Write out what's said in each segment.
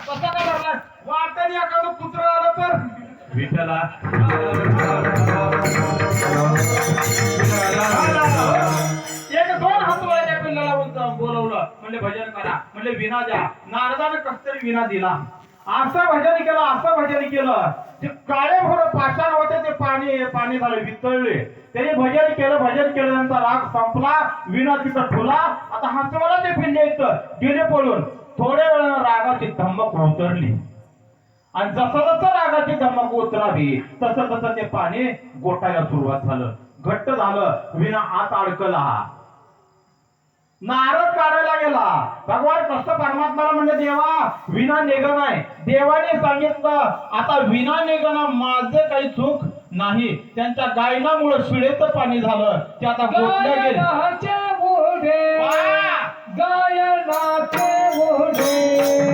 कसा का धरला वाटत एखादं कुत्र आलं तर? विठ्ठला. एक दोन हात वळ्याच्या पिल्लाला बोलवलं. म्हणले भजन करा. म्हणले विना द्या. नारदाने कस तरी विना दिला. असं भजन केलं असं भजन केलं. ते काळे भोर पाषाण होते ते पाणी पाणी झालं वितळले. त्यांनी भजन केलं भजन केलं त्यांचा राग संपला विना तिथं ठुला. आता हसवाला ते पिल्ले इथं. गेले पळून. थोड्या वेळानं रागाची धमक उतरली. आणि जसं जसं रागाची धमक उतरावी तसं तसं ते पाणी गोटायला सुरुवात झालं. घट्ट झालं. विना आत अडकला. नारद काढायला गेला. भगवान कृष्ण परमात्माला म्हणजे देवा विना निगम आहे देवाने सांगितलं आता विना निगम माझे काही चूक नाही. त्यांच्या गायनामुळे शिळेचं पाणी झालं. ते आता गोठल्या गेले. गायनाचे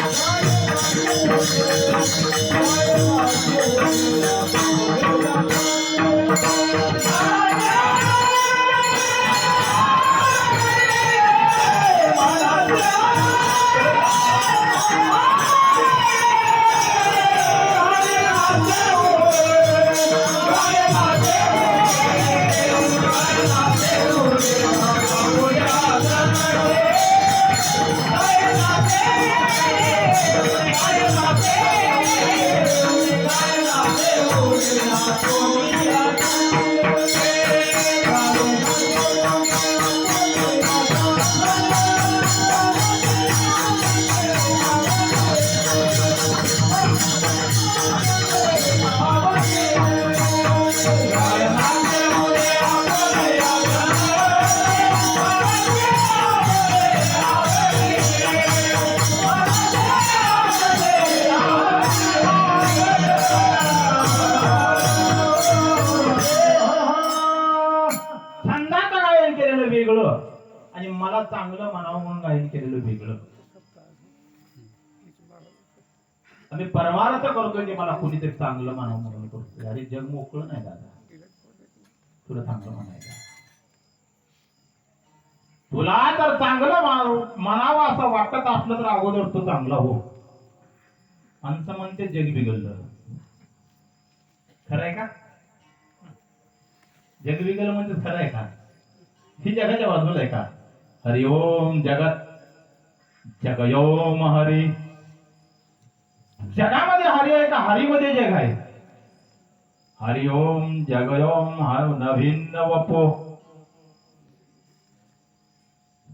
गायनाचे ओढे गायनाचे आणि मला चांगलं म्हणावं म्हणून गायन केलेलं वेगळं. आम्ही परमार्थ करतोय की मला कोणीतरी चांगलं म्हणावं म्हणून करतोय. अरे जग मोकळं नाही दादा. तुला चांगलं म्हणायचं तुला तर चांगलं म्हणावं असं वाटत असलं तर अगोदर तो चांगला हो. माणसं म्हणते जग बिघडलं. खरं आहे का? जग बिघडलं म्हणजे खरं आहे का? ही जगाच्या बाजूला आहे का? हरि ओम जगत जगयोम हरी। जगामध्ये हरी आहे का? हरीमध्ये जग आहे. हरि ओम जगयोम हर नवीन वपो।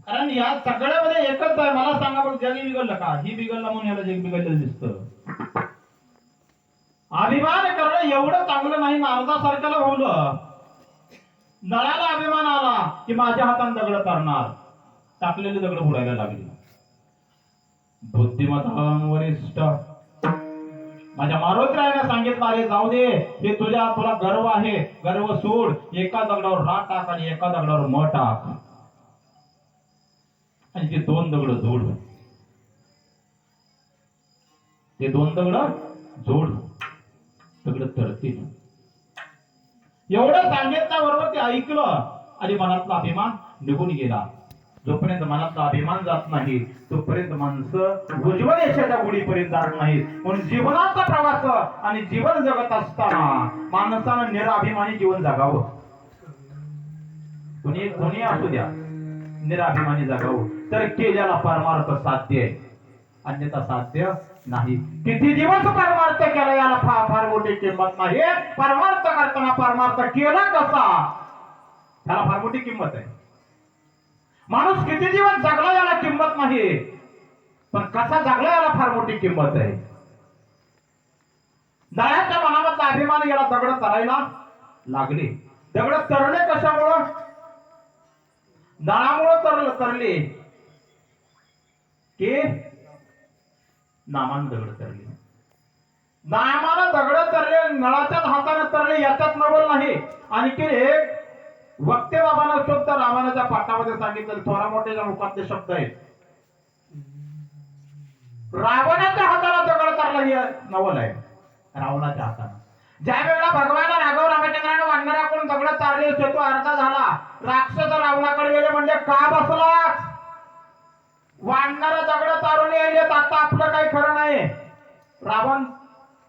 कारण या सगळ्यामध्ये एकच आहे. मला सांगा बघ जग बिघडलं का? ही बिघडलं म्हणून याला जग बिघडलेलं दिसत. अभिमान करणं एवढं चांगलं नाही. नारदासारख्याला होलं नळाला अभिमान आला की माझ्या हातान दगड करणार टाकलेले दगड बुडायला लागले. बुद्धिमत्ता वरिष्ठ माझ्या मारुतीरायाने सांगितलं अरे जाऊ दे. हे तुझ्या तुला गर्व आहे. गर्व सोड. एका दगडावर राट टाक आणि एका दगडावर म टाक. आणि ते दोन दगड जोड. ते दोन दगड जोड. दगड तरतील. एवढं सांगितल्याबरोबर ते ऐकलं. आणि मनातला अभिमान निघून गेला. जोपर्यंत मनातला अभिमान जात नाही तोपर्यंत माणसं उज्ज्वल यशाच्या गुढीपर्यंत जात नाही म्हणून जीवनाचा प्रवास आणि जीवन जगत असताना माणसानं निराभिमानी जीवन जगावं. कोणी कोणी असू द्या निराभिमानी जगावं. तर केल्याला परमार्थ साध्य आहे. अन्यथा साध्य नाही. किती दिवस परमार्थ केला याला फार फार मोठी किंमत नाही. परमार्थ करताना परमार्थ केला कसा? त्याला फार मोठी किंमत आहे. माणूस किती दिवस जगला याला किंमत नाही. पण कसा जगला याला फार मोठी किंमत आहे. दळ्याच्या मनामधला अभिमान याला दगड तरायला लागले. दगड तरले कशामुळं? दळामुळं तरल तरले. की? नामान दगड तरले नामानं दगड तरले नळाच्याच हाताने तरले याच्यात नवल नाही. आणि की वक्ते बाबांना शब्द रामानाच्या पाठामध्ये सांगितलं थोरा मोठ्याच्या मुखातले शब्द आहेत. रावणाच्या हाताला दगड चालला हे नवल आहे. रावणाच्या हातानं. ज्या वेळेला भगवान राघव रामचंद्राने वानराकडून दगड चालले होते तो अर्धा झाला. राक्षस रावणाकडे गेले म्हणजे का बसलास? वानर दगड तारून यायलेत आता आपलं काही खरं नाही. रावण